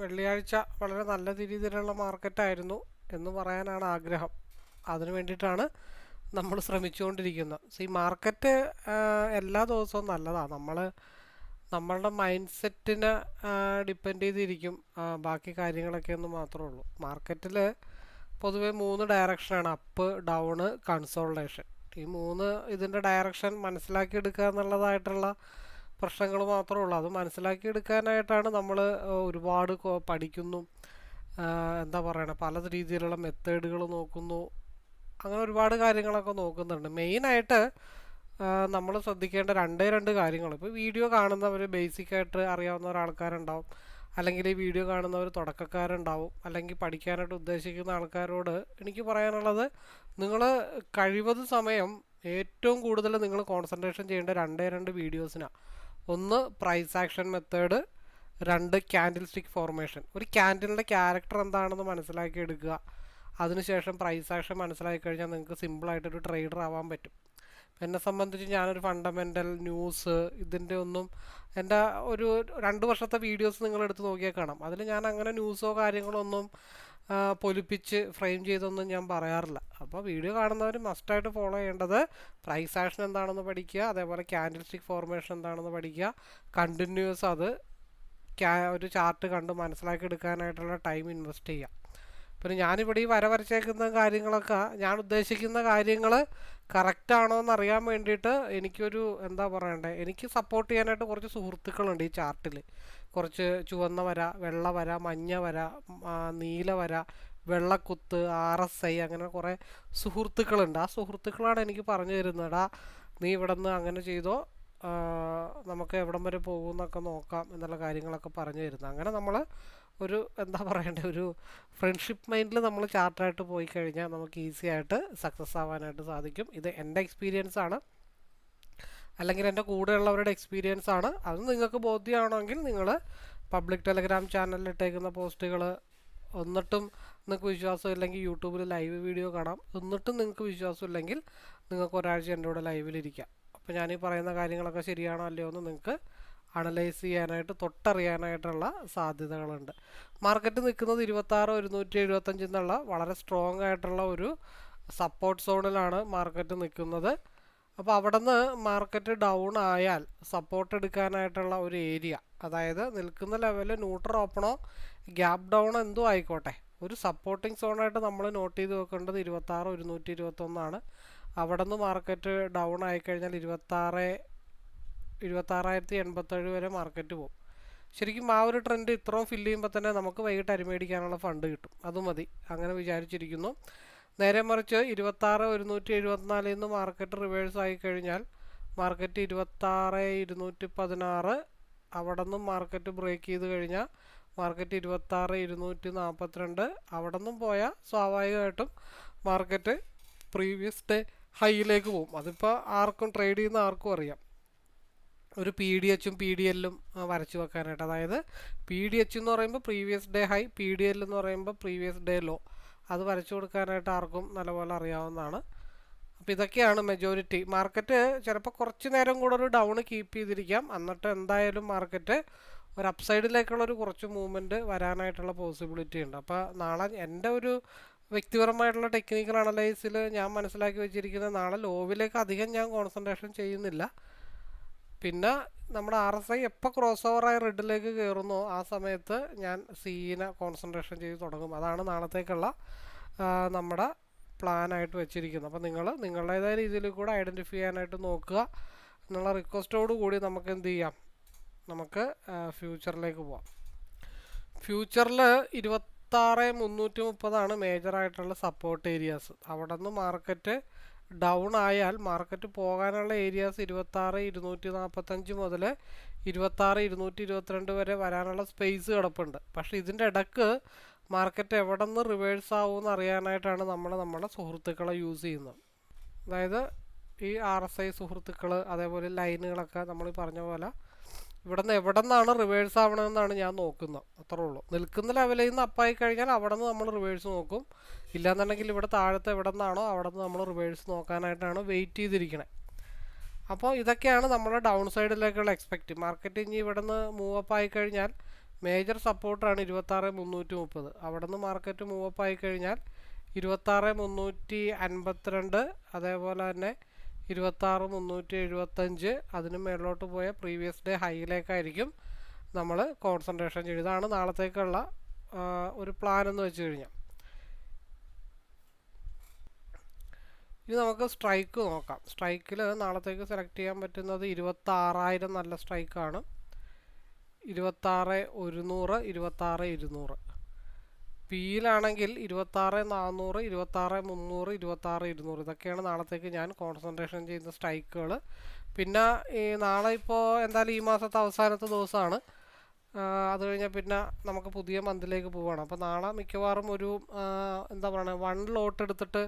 വെള്ളിയാഴ്ച വളരെ നല്ല രീതിയിലുള്ള മാർക്കറ്റായിരുന്നു എന്ന് പറയാനാണ് ആഗ്രഹം. അതിനു വേണ്ടിയിട്ടാണ് നമ്മൾ ശ്രമിച്ചുകൊണ്ടിരിക്കുന്നത്. സോ ഈ മാർക്കറ്റ് എല്ലാ ദിവസവും നല്ലതാണ് നമ്മൾ നമ്മളുടെ മൈൻഡ് സെറ്റിനെ ഡിപ്പെൻഡ് ചെയ്തിരിക്കും ബാക്കി കാര്യങ്ങളൊക്കെ എന്ന് മാത്രമേ ഉള്ളൂ. മാർക്കറ്റിൽ പൊതുവെ മൂന്ന് ഡയറക്ഷനാണ് അപ്പ് ഡൗണ് കൺസോൾട്ടേഷൻ. ഈ മൂന്ന് ഇതിന്റെ ഡയറക്ഷൻ മനസ്സിലാക്കി എടുക്കുക എന്നുള്ളതായിട്ടുള്ള പ്രശ്നങ്ങൾ മാത്രമേ ഉള്ളൂ. അത് മനസ്സിലാക്കിയെടുക്കാനായിട്ടാണ് നമ്മൾ ഒരുപാട് പഠിക്കുന്നു. എന്താ പറയണേ പല രീതിയിലുള്ള മെത്തേഡുകൾ നോക്കുന്നു. അങ്ങനെ ഒരുപാട് കാര്യങ്ങളൊക്കെ നോക്കുന്നുണ്ട്. മെയിനായിട്ട് നമ്മൾ ശ്രദ്ധിക്കേണ്ട രണ്ടേ രണ്ട് കാര്യങ്ങൾ ഇപ്പോൾ വീഡിയോ കാണുന്നവർ ബേസിക്കായിട്ട് അറിയാവുന്ന ഒരാൾക്കാരുണ്ടാവും. അല്ലെങ്കിൽ ഈ വീഡിയോ കാണുന്നവർ തുടക്കക്കാരുണ്ടാവും. അല്ലെങ്കിൽ പഠിക്കാനായിട്ട് ഉദ്ദേശിക്കുന്ന ആൾക്കാരോട് എനിക്ക് പറയാനുള്ളത് നിങ്ങൾ കഴിവത് സമയം ഏറ്റവും കൂടുതൽ നിങ്ങൾ കോൺസെൻട്രേഷൻ ചെയ്യേണ്ട രണ്ടേ രണ്ട് വീഡിയോസിനാണ് ഒന്ന് പ്രൈസ് ആക്ഷൻ മെത്തേഡ് രണ്ട് ക്യാൻഡിൽ സ്റ്റിക്ക് ഫോർമേഷൻ ഒരു ക്യാൻഡിലിന്റെ ക്യാരക്ടർ എന്താണെന്ന് മനസ്സിലാക്കി എടുക്കുക. അതിനുശേഷം പ്രൈസ് ആക്ഷൻ മനസ്സിലാക്കി കഴിഞ്ഞാൽ നിങ്ങൾക്ക് സിമ്പിളായിട്ടൊരു ട്രേഡർ ആവാൻ പറ്റും. എന്നെ സംബന്ധിച്ച് ഞാനൊരു ഫണ്ടമെന്റൽ ന്യൂസ് ഇതിന്റെ ഒന്നും എന്റെ ഒരു രണ്ട് വർഷത്തെ വീഡിയോസ് നിങ്ങൾ എടുത്ത് നോക്കിയാൽ കാണാം. അതിൽ ഞാൻ അങ്ങനെ ന്യൂസോ കാര്യങ്ങളോ ഒന്നും പൊലിപ്പിച്ച് ഫ്രെയിം ചെയ്തൊന്നും ഞാൻ പറയാറില്ല. അപ്പോൾ വീഡിയോ കാണുന്നവർ മസ്റ്റായിട്ട് ഫോളോ ചെയ്യേണ്ടത് പ്രൈസ് ആക്ഷൻ എന്താണെന്ന് പഠിക്കുക അതേപോലെ ക്യാൻഡിൽ സ്റ്റിക്ക് ഫോർമേഷൻ എന്താണെന്ന് പഠിക്കുക കണ്ടിന്യൂസ് അത് ഒരു ചാർട്ട് കണ്ട് മനസ്സിലാക്കി എടുക്കാനായിട്ടുള്ള ടൈം ഇൻവെസ്റ്റ് ചെയ്യുക. പിന്നെ ഞാനിവിടെ ഈ വര വരച്ചേക്കുന്ന കാര്യങ്ങളൊക്കെ ഞാൻ ഉദ്ദേശിക്കുന്ന കാര്യങ്ങൾ കറക്റ്റ് ആണോ എന്ന് അറിയാൻ വേണ്ടിയിട്ട് എനിക്കൊരു എന്താ പറയണ്ടേ എനിക്ക് സപ്പോർട്ട് ചെയ്യാനായിട്ട് കുറച്ച് സുഹൃത്തുക്കളുണ്ട് ഈ ചാർട്ടിൽ കുറച്ച് ചുവന്ന വര വെള്ള വര മഞ്ഞ വര നീല വര വെള്ളക്കുത്ത് ആർ എസ് ഐ അങ്ങനെ കുറേ സുഹൃത്തുക്കളുണ്ട്. ആ സുഹൃത്തുക്കളാണ് എനിക്ക് പറഞ്ഞു തരുന്നത്. എടാ നീ ഇവിടെ നിന്ന് അങ്ങനെ ചെയ്തോ നമുക്ക് എവിടം വരെ പോകുമെന്നൊക്കെ നോക്കാം എന്നുള്ള കാര്യങ്ങളൊക്കെ പറഞ്ഞു തരുന്നത്. അങ്ങനെ നമ്മൾ ഒരു എന്താ പറയണ്ടേ ഒരു ഫ്രണ്ട്ഷിപ്പ് മൈൻഡിൽ നമ്മൾ ചാർട്ടായിട്ട് പോയി കഴിഞ്ഞാൽ നമുക്ക് ഈസി ആയിട്ട് സക്സസ് ആവാനായിട്ട് സാധിക്കും. ഇത് എന്റെ എക്സ്പീരിയൻസ് ആണ്. അല്ലെങ്കിൽ എന്റെ കൂടെയുള്ളവരുടെ എക്സ്പീരിയൻസ് ആണ്. അത് നിങ്ങൾക്ക് ബോധ്യമാണെങ്കിൽ നിങ്ങൾ പബ്ലിക് ടെലഗ്രാം ചാനലിൽ ഇട്ടേക്കുന്ന പോസ്റ്റുകൾ എന്നിട്ടും നിങ്ങൾക്ക് വിശ്വാസം ഇല്ലെങ്കിൽ യൂട്യൂബിൽ ലൈവ് വീഡിയോ കാണാം. എന്നിട്ടും നിങ്ങൾക്ക് വിശ്വാസം ഇല്ലെങ്കിൽ നിങ്ങൾക്ക് ഒരാഴ്ച എന്റെ കൂടെ ലൈവിലിരിക്കാം അപ്പോൾ ഞാൻ ഈ പറയുന്ന കാര്യങ്ങളൊക്കെ ശരിയാണോ അല്ലയോ എന്ന് നിങ്ങൾക്ക് അനലൈസ് ചെയ്യാനായിട്ട് തൊട്ടറിയാനായിട്ടുള്ള സാധ്യതകളുണ്ട്. മാർക്കറ്റ് നിൽക്കുന്നത് ഇരുപത്താറ് ഒരുന്നൂറ്റി എഴുപത്തഞ്ച് എന്നുള്ള വളരെ സ്ട്രോങ് ആയിട്ടുള്ള ഒരു സപ്പോർട്ട് സോണിലാണ് മാർക്കറ്റ് നിൽക്കുന്നത്. അപ്പോൾ അവിടെ നിന്ന് മാർക്കറ്റ് ഡൗൺ ആയാൽ സപ്പോർട്ട് എടുക്കാനായിട്ടുള്ള ഒരു ഏരിയ അതായത് നിൽക്കുന്ന ലെവൽ ന്യൂട്രൽ ഓപ്പണോ ഗ്യാപ് ഡൗൺ എന്തോ ആയിക്കോട്ടെ. ഒരു സപ്പോർട്ടിംഗ് സോണായിട്ട് നമ്മൾ നോട്ട് ചെയ്ത് വെക്കേണ്ടത് ഇരുപത്താറ് ഒരുന്നൂറ്റി ഇരുപത്തൊന്നാണ്. അവിടെ നിന്ന് മാർക്കറ്റ് ഡൗൺ ആയിക്കഴിഞ്ഞാൽ ഇരുപത്താറ് എഴുപത്താറായിരത്തി എൺപത്തേഴ് വരെ മാർക്കറ്റ് പോകും. ശരിക്കും ആ ഒരു ട്രെൻഡ് ഇത്രയും ഫില്ല് ചെയ്യുമ്പോൾ തന്നെ നമുക്ക് വൈകിട്ട് അരിമേടിക്കാനുള്ള ഫണ്ട് കിട്ടും. അത് മതി. അങ്ങനെ വിചാരിച്ചിരിക്കുന്നു. നേരെ മറിച്ച് ഇരുപത്താറ് ഒരുന്നൂറ്റി എഴുപത്തിനാലിൽ നിന്ന് മാർക്കറ്റ് റിവേഴ്സ് ആയി കഴിഞ്ഞാൽ മാർക്കറ്റ് ഇരുപത്താറ് ഇരുന്നൂറ്റി പതിനാറ് അവിടെ നിന്നും മാർക്കറ്റ് ബ്രേക്ക് ചെയ്ത് കഴിഞ്ഞാൽ മാർക്കറ്റ് ഇരുപത്താറ് ഇരുന്നൂറ്റി നാൽപ്പത്തിരണ്ട് അവിടെ നിന്നും പോയാൽ സ്വാഭാവികമായിട്ടും മാർക്കറ്റ് പ്രീവിയസ് ഡേ ഹൈയിലേക്ക് പോകും. അതിപ്പോൾ ആർക്കും ട്രേഡ് ചെയ്യുന്ന ആർക്കും അറിയാം. ഒരു പി ഡി എച്ചും പി ഡി എല്ലും വരച്ചു വെക്കാനായിട്ട്. അതായത് പി ഡി എച്ച് എന്ന് പറയുമ്പോൾ previous day high P D L എന്ന് പറയുമ്പോൾ പ്രീവിയസ് ഡേ ലോ അത് വരച്ചു കൊടുക്കാനായിട്ട് ആർക്കും നല്ലപോലെ അറിയാവുന്നതാണ്. അപ്പോൾ ഇതൊക്കെയാണ് മെജോറിറ്റി മാർക്കറ്റ് ചിലപ്പോൾ കുറച്ച് നേരം കൂടെ ഒരു ഡൗൺ കീപ്പ് ചെയ്തിരിക്കാം. എന്നിട്ട് എന്തായാലും മാർക്കറ്റ് ഒരു അപ്സൈഡിലേക്കുള്ള ഒരു കുറച്ച് മൂവ്മെന്റ് വരാനായിട്ടുള്ള പോസിബിലിറ്റി ഉണ്ട്. അപ്പോൾ നാളെ എന്റെ ഒരു വ്യക്തിപരമായിട്ടുള്ള ടെക്നിക്കൽ അനലൈസിൽ ഞാൻ മനസ്സിലാക്കി വെച്ചിരിക്കുന്നത് നാളെ ലോവിലേക്ക് അധികം ഞാൻ കോൺസെൻട്രേഷൻ ചെയ്യുന്നില്ല. പിന്നെ നമ്മുടെ ആർ എസ് ഐ എപ്പോൾ ക്രോസ് ഓവറായി റെഡിലേക്ക് കയറുന്നോ ആ സമയത്ത് ഞാൻ സീനെ കോൺസെൻട്രേഷൻ ചെയ്ത് തുടങ്ങും. അതാണ് നാളത്തേക്കുള്ള നമ്മുടെ പ്ലാനായിട്ട് വെച്ചിരിക്കുന്നത്. അപ്പോൾ നിങ്ങൾ നിങ്ങളുടേതായ രീതിയിൽ കൂടെ ഐഡന്റിഫൈ ചെയ്യാനായിട്ട് നോക്കുക. എന്നുള്ള റിക്വസ്റ്റോട് കൂടി നമുക്ക് എന്ത് ചെയ്യാം? നമുക്ക് ഫ്യൂച്ചറിലേക്ക് പോവാം. ഫ്യൂച്ചറിൽ ഇരുപത്താറ് മുന്നൂറ്റി മുപ്പതാണ് മേജറായിട്ടുള്ള സപ്പോർട്ട് ഏരിയാസ് അവിടെ നിന്ന് മാർക്കറ്റ് ഡൗൺ ആയാൽ മാർക്കറ്റ് പോകാനുള്ള ഏരിയാസ് ഇരുപത്താറ് ഇരുന്നൂറ്റി നാൽപ്പത്തഞ്ച് മുതൽ ഇരുപത്താറ് ഇരുന്നൂറ്റി ഇരുപത്തിരണ്ട് വരെ വരാനുള്ള സ്പേസ് കിടപ്പുണ്ട്. പക്ഷേ ഇതിന്റെ ഇടയ്ക്ക് മാർക്കറ്റ് എവിടെ നിന്ന് റിവേഴ്സ് ആവുമെന്ന് അറിയാനായിട്ടാണ് നമ്മൾ നമ്മുടെ സുഹൃത്തുക്കളെ യൂസ് ചെയ്യുന്നത്. അതായത് ഈ ആർ എസ് ഐ സുഹൃത്തുക്കൾ അതേപോലെ ലൈനുകളൊക്കെ നമ്മൾ പറഞ്ഞ പോലെ ഇവിടെ നിന്ന് എവിടെ നിന്നാണ് റിവേഴ്സ് ആവണമെന്നാണ് ഞാൻ നോക്കുന്നത്. അത്രേ ഉള്ളൂ. നിൽക്കുന്ന ലെവലിൽ നിന്ന് അപ്പായി കഴിഞ്ഞാൽ അവിടെ നിന്ന് നമ്മൾ റിവേഴ്സ് നോക്കും. ഇല്ലാന്നുണ്ടെങ്കിൽ ഇവിടെ താഴത്തെ എവിടെ നിന്നാണോ അവിടെ നിന്ന് നമ്മൾ റിവേഴ്സ് നോക്കാനായിട്ടാണ് വെയിറ്റ് ചെയ്തിരിക്കണേ. അപ്പോൾ ഇതൊക്കെയാണ് നമ്മുടെ ഡൗൺ സൈഡിലേക്കുള്ള എക്സ്പെക്റ്റ് മാർക്കറ്റ് ഇനി ഇവിടെ നിന്ന് മൂവ് അപ്പ് ആയി കഴിഞ്ഞാൽ മേജർ സപ്പോർട്ടാണ് ഇരുപത്താറ് മുന്നൂറ്റി മുപ്പത്. അവിടെ നിന്ന് മാർക്കറ്റ് മൂവ് അപ്പ് ആയി കഴിഞ്ഞാൽ ഇരുപത്താറ് മുന്നൂറ്റി അൻപത്തിരണ്ട്. അതേപോലെ തന്നെ ഇരുപത്താറ് മുന്നൂറ്റി എഴുപത്തഞ്ച് അതിന് മേളിലോട്ട് പോയ പ്രീവിയസ് ഡേ ഹൈയിലേക്കായിരിക്കും നമ്മൾ കോൺസെൻട്രേഷൻ ചെയ്യും ഇതാണ് നാളത്തേക്കുള്ള ഒരു പ്ലാൻ എന്ന് വെച്ച് കഴിഞ്ഞാൽ. ഇനി നമുക്ക് സ്ട്രൈക്ക് നോക്കാം. സ്ട്രൈക്കിൽ നാളത്തേക്ക് സെലക്ട് ചെയ്യാൻ പറ്റുന്നത് ഇരുപത്താറായിരം നല്ല സ്ട്രൈക്കാണ് ഇരുപത്താറ് ഒരുന്നൂറ് ഇരുപത്താറ് ഇരുന്നൂറ്. പിയിലാണെങ്കിൽ ഇരുപത്താറ് നാനൂറ് ഇരുപത്താറ് മുന്നൂറ് ഇരുപത്താറ് ഇരുന്നൂറ്. ഇതൊക്കെയാണ് നാളത്തേക്ക് ഞാൻ കോൺസെൻട്രേഷൻ ചെയ്യുന്ന സ്ട്രൈക്കുകൾ പിന്നെ ഈ നാളെ ഇപ്പോൾ എന്തായാലും ഈ മാസത്തെ അവസാനത്തെ ദിവസമാണ്. അത് കഴിഞ്ഞാൽ പിന്നെ നമുക്ക് പുതിയ മന്തിലേക്ക് പോവുകയാണ് അപ്പോൾ നാളെ മിക്കവാറും ഒരു എന്താ പറയുക വൺ ലോട്ട് എടുത്തിട്ട്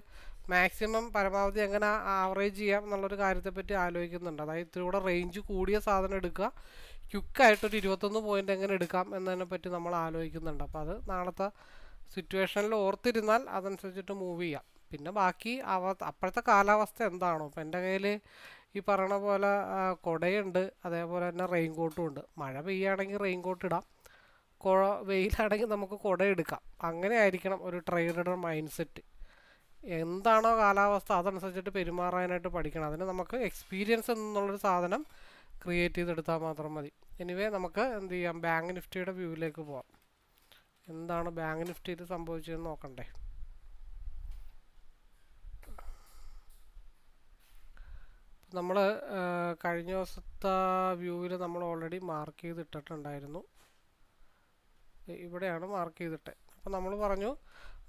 മാക്സിമം പരമാവധി എങ്ങനെ ആവറേജ് ചെയ്യാം എന്നുള്ളൊരു കാര്യത്തെപ്പറ്റി ആലോചിക്കുന്നുണ്ട്. അതായത് ഇത്തിരി കൂടെ റേഞ്ച് കൂടിയ സാധനം എടുക്കുക. ക്യുക്കായിട്ടൊരു ഇരുപത്തൊന്ന് പോയിന്റ് എങ്ങനെ എടുക്കാം എന്നതിനെപ്പറ്റി നമ്മൾ ആലോചിക്കുന്നുണ്ട്. അപ്പോൾ അത് നാളത്തെ സിറ്റുവേഷനിൽ ഓർത്തിരുന്നാൽ അതനുസരിച്ചിട്ട് മൂവ് ചെയ്യാം. പിന്നെ ബാക്കി അവ അപ്പോഴത്തെ കാലാവസ്ഥ എന്താണോ? ഇപ്പം എന്റെ കയ്യിൽ ഈ പറയണ പോലെ കുടയുണ്ട്. അതേപോലെ തന്നെ റെയിൻ കോട്ടും ഉണ്ട്. മഴ പെയ്യുകയാണെങ്കിൽ റെയിൻ കോട്ട് ഇടാം. കുഴ വെയിലാണെങ്കിൽ നമുക്ക് കുട എടുക്കാം. അങ്ങനെ ആയിരിക്കണം ഒരു ട്രേഡറുടെ മൈൻഡ് സെറ്റ് എന്താണോ കാലാവസ്ഥ അതനുസരിച്ചിട്ട് പെരുമാറാനായിട്ട് പഠിക്കണം. അതിന് നമുക്ക് എക്സ്പീരിയൻസ് എന്നുള്ളൊരു സാധനം ക്രിയേറ്റ് ചെയ്തെടുത്താൽ മാത്രം മതി. എനിവേ നമുക്ക് എന്ത് ചെയ്യാം? ബാങ്ക് നിഫ്റ്റിയുടെ വ്യൂവിലേക്ക് പോവാം. എന്താണ് ബാങ്ക് നിഫ്റ്റിയിൽ സംഭവിച്ചതെന്ന് നോക്കണ്ടേ? നമ്മൾ കഴിഞ്ഞ ദിവസത്തെ വ്യൂവിൽ നമ്മൾ ഓൾറെഡി മാർക്ക് ചെയ്തിട്ടിട്ടുണ്ടായിരുന്നു. ഇവിടെയാണ് മാർക്ക് ചെയ്തിട്ട്. അപ്പോൾ നമ്മൾ പറഞ്ഞു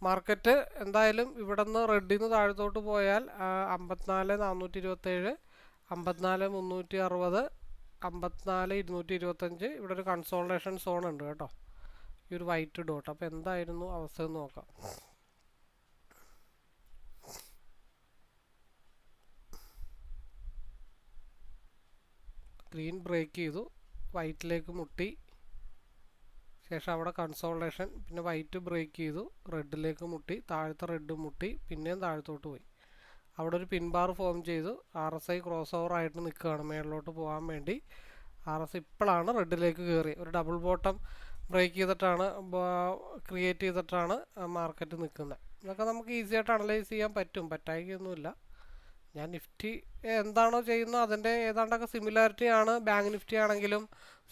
മാർക്കറ്റ് എന്തായാലും ഇവിടെ നിന്ന് റെഡിൽ നിന്ന് താഴത്തോട്ട് പോയാൽ അമ്പത്തിനാല് നാനൂറ്റി ഇരുപത്തേഴ് അമ്പത്തിനാല് മുന്നൂറ്റി അറുപത് അമ്പത്തിനാല് ഇരുന്നൂറ്റി ഇരുപത്തഞ്ച് ഇവിടെ ഒരു കൺസോൾട്ടേഷൻ സോൺ ഉണ്ട് കേട്ടോ. ഈ ഒരു വൈറ്റ് ഡോട്ട്. അപ്പോൾ എന്തായിരുന്നു അവസ്ഥ എന്ന് നോക്കാം. ഗ്രീൻ ബ്രേക്ക് ചെയ്തു. വൈറ്റിലേക്ക് മുട്ടി. ശേഷം അവിടെ കൺസോൾട്ടേഷൻ പിന്നെ വൈറ്റ് ബ്രേക്ക് ചെയ്തു. റെഡിലേക്ക് മുട്ടി. താഴത്തെ റെഡ് മുട്ടി. പിന്നെയും താഴത്തോട്ട് പോയി. അവിടെ ഒരു പിൻബാർ ഫോം ചെയ്തു. R S I cross over ആയിട്ട് നിൽക്കുകയാണ്. മേളിലോട്ട് പോകാൻ വേണ്ടി. ആർ എസ് ഇപ്പോഴാണ് റെഡിലേക്ക് കയറി ഒരു ഡബിൾ ബോട്ടം ബ്രേക്ക് ചെയ്തിട്ടാണ് ക്രിയേറ്റ് ചെയ്തിട്ടാണ് മാർക്കറ്റ് നിൽക്കുന്നത്. ഇതൊക്കെ നമുക്ക് ഈസി ആയിട്ട് അനലൈസ് ചെയ്യാൻ പറ്റും. പറ്റായിക്കൊന്നുമില്ല ഞാൻ നിഫ്റ്റി എന്താണോ ചെയ്യുന്നത് അതിന്റെ ഏതാണ്ടൊക്കെ സിമിലാരിറ്റി ആണ്. ബാങ്ക് നിഫ്റ്റി ആണെങ്കിലും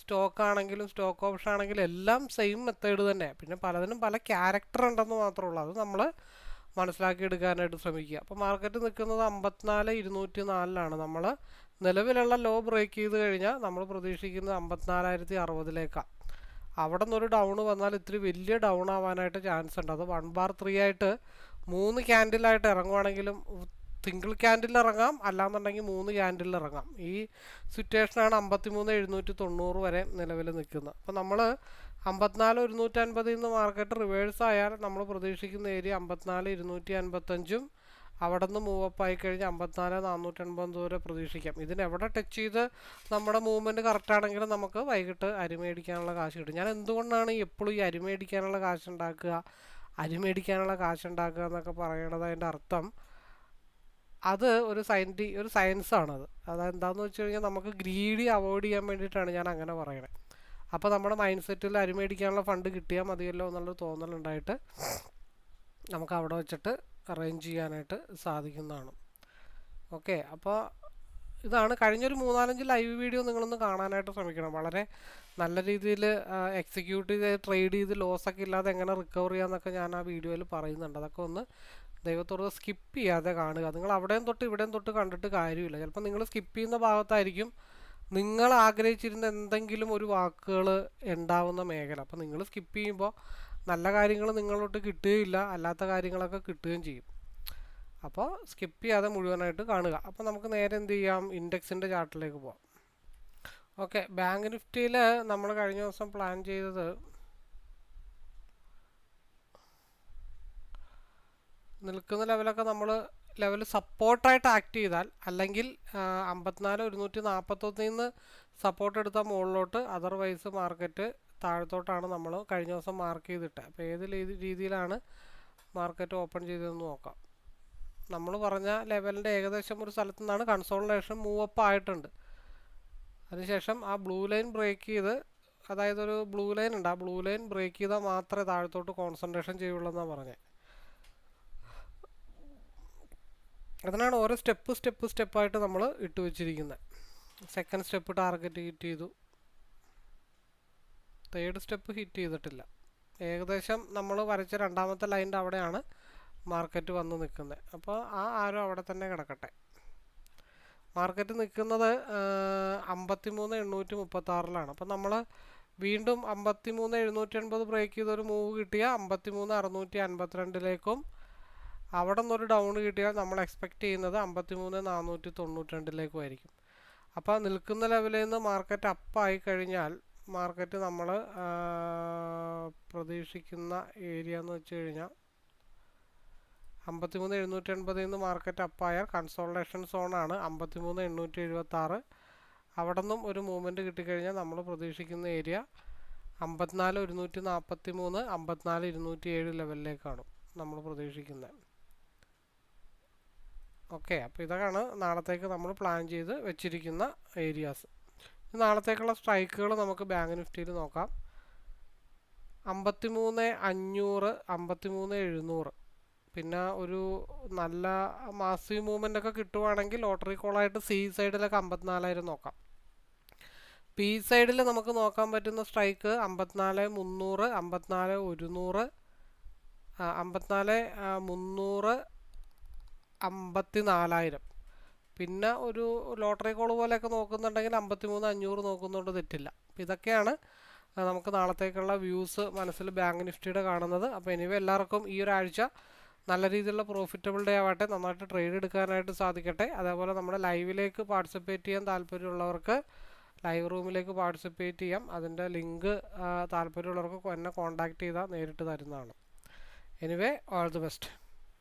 സ്റ്റോക്ക് ആണെങ്കിലും സ്റ്റോക്ക് ഓപ്ഷൻ ആണെങ്കിലും എല്ലാം സെയിം മെത്തേഡ് തന്നെ. പിന്നെ പലതിനും പല ക്യാരക്ടർ ഉണ്ടെന്ന് മാത്രമേ ഉള്ളൂ. അത് നമ്മൾ മനസ്സിലാക്കി എടുക്കാനായിട്ട് ശ്രമിക്കുക. അപ്പോൾ മാർക്കറ്റ് നിൽക്കുന്നത് അമ്പത്തിനാല് ഇരുന്നൂറ്റി നാലിലാണ് നമ്മൾ നിലവിലുള്ള ലോ ബ്രേക്ക് ചെയ്ത് കഴിഞ്ഞാൽ നമ്മൾ പ്രതീക്ഷിക്കുന്നത് അമ്പത്തിനാലായിരത്തി അറുപതിലേക്കാണ്. അവിടെ നിന്നൊരു ഡൗൺ വന്നാൽ ഇത്തിരി വലിയ ഡൗൺ ആവാനായിട്ട് ചാൻസ് ഉണ്ട്. അത് വൺ ബാർ ത്രീ ആയിട്ട് മൂന്ന് ക്യാൻഡിലായിട്ട് ഇറങ്ങുവാണെങ്കിലും സിംഗിൾ ക്യാൻഡിൽ ഇറങ്ങാം. അല്ലാന്നുണ്ടെങ്കിൽ മൂന്ന് ക്യാൻഡിൽ ഇറങ്ങാം. ഈ സിറ്റുവേഷനാണ് അമ്പത്തിമൂന്ന് എഴുന്നൂറ്റി തൊണ്ണൂറ് വരെ നിലവിൽ നിൽക്കുന്നത്. അപ്പോൾ നമ്മൾ അമ്പത്തിനാല് ഒരുന്നൂറ്റി അൻപതിൽ നിന്ന് മാർക്കറ്റ് റിവേഴ്സ് ആയാൽ നമ്മൾ പ്രതീക്ഷിക്കുന്ന ഏരിയ അമ്പത്തിനാല് ഇരുന്നൂറ്റി അൻപത്തഞ്ചും അവിടെ നിന്ന് അപ്പ് ആയി കഴിഞ്ഞാൽ അമ്പത്തിനാല് നാനൂറ്റി അൻപത് വരെ പ്രതീക്ഷിക്കാം. ഇതിന് എവിടെ ടച്ച് ചെയ്ത് നമ്മുടെ മൂവ്മെന്റ് കറക്റ്റ് ആണെങ്കിലും നമുക്ക് വൈകിട്ട് അരിമേടിക്കാനുള്ള കാശ് കിട്ടും. ഞാൻ എന്തുകൊണ്ടാണ് എപ്പോഴും ഈ അരിമേടിക്കാനുള്ള കാശ് ഉണ്ടാക്കുക അരിമേടിക്കാനുള്ള കാശ് ഉണ്ടാക്കുക എന്നൊക്കെ പറയണത് അതിന്റെ അർത്ഥം? അത് ഒരു സയന്റി ഒരു സയൻസാണത് അതെന്താണെന്ന് വെച്ച് കഴിഞ്ഞാൽ നമുക്ക് ഗ്രീഡി അവോയ്ഡ് ചെയ്യാൻ വേണ്ടിയിട്ടാണ് ഞാൻ അങ്ങനെ പറയണത് അപ്പോൾ നമ്മുടെ മൈൻഡ് സെറ്റിൽ അരിമേടിക്കാനുള്ള ഫണ്ട് കിട്ടിയാൽ മതിയല്ലോ എന്നുള്ളൊരു തോന്നലുണ്ടായിട്ട് നമുക്ക് അവിടെ വെച്ചിട്ട് അറേഞ്ച് ചെയ്യാനായിട്ട് സാധിക്കുന്നതാണ്. ഓക്കെ അപ്പോൾ ഇതാണ് കഴിഞ്ഞൊരു മൂന്നാലഞ്ച് ലൈവ് വീഡിയോ നിങ്ങളൊന്ന് കാണാനായിട്ട് ശ്രമിക്കണം. വളരെ നല്ല രീതിയിൽ എക്സിക്യൂട്ട് ചെയ്ത് ട്രേഡ് ചെയ്ത് ലോസൊക്കെ ഇല്ലാതെ എങ്ങനെ റിക്കവർ ചെയ്യാമെന്നൊക്കെ ഞാൻ ആ വീഡിയോയിൽ പറയുന്നുണ്ട്. അതൊക്കെ ഒന്ന് ദൈവത്തോട് സ്കിപ്പ് ചെയ്യാതെ കാണുക. നിങ്ങൾ അവിടെയും തൊട്ട് ഇവിടെയും തൊട്ട് കണ്ടിട്ട് കാര്യമില്ല. ചിലപ്പോൾ നിങ്ങൾ സ്കിപ്പ് ചെയ്യുന്ന ഭാഗത്തായിരിക്കും നിങ്ങൾ ആഗ്രഹിച്ചിരുന്ന എന്തെങ്കിലും ഒരു വാക്കുകൾ ഉണ്ടാവുന്ന മേഖല. അപ്പോൾ നിങ്ങൾ സ്കിപ്പ് ചെയ്യുമ്പോൾ നല്ല കാര്യങ്ങൾ നിങ്ങളോട്ട് കിട്ടുകയില്ല അല്ലാത്ത കാര്യങ്ങളൊക്കെ കിട്ടുകയും ചെയ്യും. അപ്പോൾ സ്കിപ്പ് ചെയ്യാതെ മുഴുവനായിട്ട് കാണുക. അപ്പോൾ നമുക്ക് നേരെ എന്ത് ചെയ്യാം? ഇൻഡെക്സിന്റെ ചാർട്ടിലേക്ക് പോവാം. ഓക്കെ ബാങ്ക് നിഫ്റ്റിയിൽ നമ്മൾ കഴിഞ്ഞ ദിവസം പ്ലാൻ ചെയ്തത് നിൽക്കുന്ന ലെവലൊക്കെ നമ്മൾ ലെവൽ സപ്പോർട്ടായിട്ട് ആക്ട് ചെയ്താൽ അല്ലെങ്കിൽ അമ്പത്തിനാല് ഒരുന്നൂറ്റി നാൽപ്പത്തൊന്നിൽ നിന്ന് സപ്പോർട്ട് എടുത്ത മുകളിലോട്ട് അതർവൈസ് മാർക്കറ്റ് താഴത്തോട്ടാണ് നമ്മൾ കഴിഞ്ഞ ദിവസം മാർക്ക് ചെയ്തിട്ട്. അപ്പോൾ ഏത് രീതിയിലാണ് മാർക്കറ്റ് ഓപ്പൺ ചെയ്തതെന്ന് നോക്കാം. നമ്മൾ പറഞ്ഞ ലെവലിന്റെ ഏകദേശം ഒരു സ്ഥലത്തു നിന്നാണ് മൂവ് അപ്പ് ആയിട്ടുണ്ട്. അതിനുശേഷം ആ ബ്ലൂ ലൈൻ ബ്രേക്ക് ചെയ്ത് അതായത് ഒരു ബ്ലൂ ലൈൻ ഉണ്ട്. ആ ബ്ലൂ ലൈൻ ബ്രേക്ക് ചെയ്താൽ മാത്രമേ താഴത്തോട്ട് കോൺസെൻട്രേഷൻ ചെയ്യുള്ളൂ എന്നാണ് പറഞ്ഞത്. അതിനാണ് ഓരോ സ്റ്റെപ്പ് സ്റ്റെപ്പ് സ്റ്റെപ്പായിട്ട് നമ്മൾ ഇട്ട് വെച്ചിരിക്കുന്നത് സെക്കൻഡ് സ്റ്റെപ്പ് ടാർഗറ്റ് ഹിറ്റ് ചെയ്തു. തേർഡ് സ്റ്റെപ്പ് ഹിറ്റ് ചെയ്തിട്ടില്ല. ഏകദേശം നമ്മൾ വരച്ച രണ്ടാമത്തെ ലൈന്റെ അവിടെയാണ് മാർക്കറ്റ് വന്ന് നിൽക്കുന്നത് അപ്പോൾ ആ ആരോ അവിടെ തന്നെ കിടക്കട്ടെ. മാർക്കറ്റ് നിൽക്കുന്നത് അമ്പത്തി മൂന്ന് എണ്ണൂറ്റി മുപ്പത്താറിലാണ്. അപ്പോൾ നമ്മൾ വീണ്ടും അമ്പത്തി മൂന്ന് എഴുന്നൂറ്റി എൺപത് ബ്രേക്ക് ചെയ്തൊരു മൂവ് കിട്ടിയ അമ്പത്തി മൂന്ന് അറുന്നൂറ്റി അൻപത്തിരണ്ടിലേക്കും അവിടെ നിന്നൊരു ഡൗൺ കിട്ടിയാൽ നമ്മൾ എക്സ്പെക്റ്റ് ചെയ്യുന്നത് അമ്പത്തി മൂന്ന് നാനൂറ്റി തൊണ്ണൂറ്റി രണ്ടിലേക്കും ആയിരിക്കും. അപ്പോൾ നിൽക്കുന്ന ലെവലിൽ നിന്ന് മാർക്കറ്റ് അപ്പായി കഴിഞ്ഞാൽ മാർക്കറ്റ് നമ്മൾ പ്രതീക്ഷിക്കുന്ന ഏരിയ എന്ന് വെച്ച് കഴിഞ്ഞാൽ അമ്പത്തിമൂന്ന് എഴുന്നൂറ്റി എൺപതിൽ നിന്ന് മാർക്കറ്റ് അപ്പായാൽ കൺസോൾട്ടേഷൻ സോണാണ് അമ്പത്തിമൂന്ന് എണ്ണൂറ്റി എഴുപത്തി ആറ് അവിടെ നിന്നും ഒരു മൂവ്മെന്റ് കിട്ടിക്കഴിഞ്ഞാൽ നമ്മൾ പ്രതീക്ഷിക്കുന്ന ഏരിയ അമ്പത്തിനാല് ഒരുന്നൂറ്റി നാൽപ്പത്തി മൂന്ന് അമ്പത്തിനാല് ഇരുന്നൂറ്റി ഏഴ് ലെവലിലേക്കാണ് നമ്മൾ പ്രതീക്ഷിക്കുന്നത് ഓക്കെ അപ്പോൾ ഇതൊക്കെയാണ് നാളത്തേക്ക് നമ്മൾ പ്ലാൻ ചെയ്ത് വെച്ചിരിക്കുന്ന ഏരിയാസ്. നാളത്തേക്കുള്ള സ്ട്രൈക്കുകൾ നമുക്ക് ബാങ്ക് നിഫ്റ്റിയിൽ നോക്കാം. അമ്പത്തിമൂന്ന് അഞ്ഞൂറ് അമ്പത്തിമൂന്ന് എഴുന്നൂറ്. പിന്നെ ഒരു നല്ല മാസീവ് മൂവ്മെന്റ് ഒക്കെ കിട്ടുവാണെങ്കിൽ ലോട്ടറി കോളായിട്ട് സി സൈഡിലൊക്കെ അമ്പത്തിനാലായിരം നോക്കാം. പി സൈഡിൽ നമുക്ക് നോക്കാൻ പറ്റുന്ന സ്ട്രൈക്ക് അമ്പത്തിനാല് മുന്നൂറ് അമ്പത്തിനാല് ഒരുന്നൂറ് അമ്പത്തിനാല് മുന്നൂറ് അമ്പത്തി നാലായിരം പിന്നെ ഒരു ലോട്ടറി കോൾ പോലെയൊക്കെ നോക്കുന്നുണ്ടെങ്കിൽ അമ്പത്തി മൂന്ന് അഞ്ഞൂറ് നോക്കുന്നുണ്ട് തെറ്റില്ല. അപ്പോൾ ഇതൊക്കെയാണ് നമുക്ക് നാളത്തേക്കുള്ള വ്യൂസ് മനസ്സിൽ ബാങ്ക് നിഫ്റ്റിയുടെ കാണുന്നത്. അപ്പോൾ എനിവേ എല്ലാവർക്കും ഈ ഒരാഴ്ച നല്ല രീതിയിലുള്ള പ്രോഫിറ്റബിൾ ഡേ ആവട്ടെ നന്നായിട്ട് ട്രേഡ് എടുക്കാനായിട്ട് സാധിക്കട്ടെ. അതേപോലെ നമ്മുടെ ലൈവിലേക്ക് പാർട്ടിസിപ്പേറ്റ് ചെയ്യാൻ താല്പര്യമുള്ളവർക്ക് ലൈവ് റൂമിലേക്ക് പാർട്ടിസിപ്പേറ്റ് ചെയ്യാം. അതിന്റെ ലിങ്ക് താല്പര്യമുള്ളവർക്ക് എന്നെ കോൺടാക്റ്റ് ചെയ്താൽ നേരിട്ട് തരുന്നതാണ്. Anyway all the best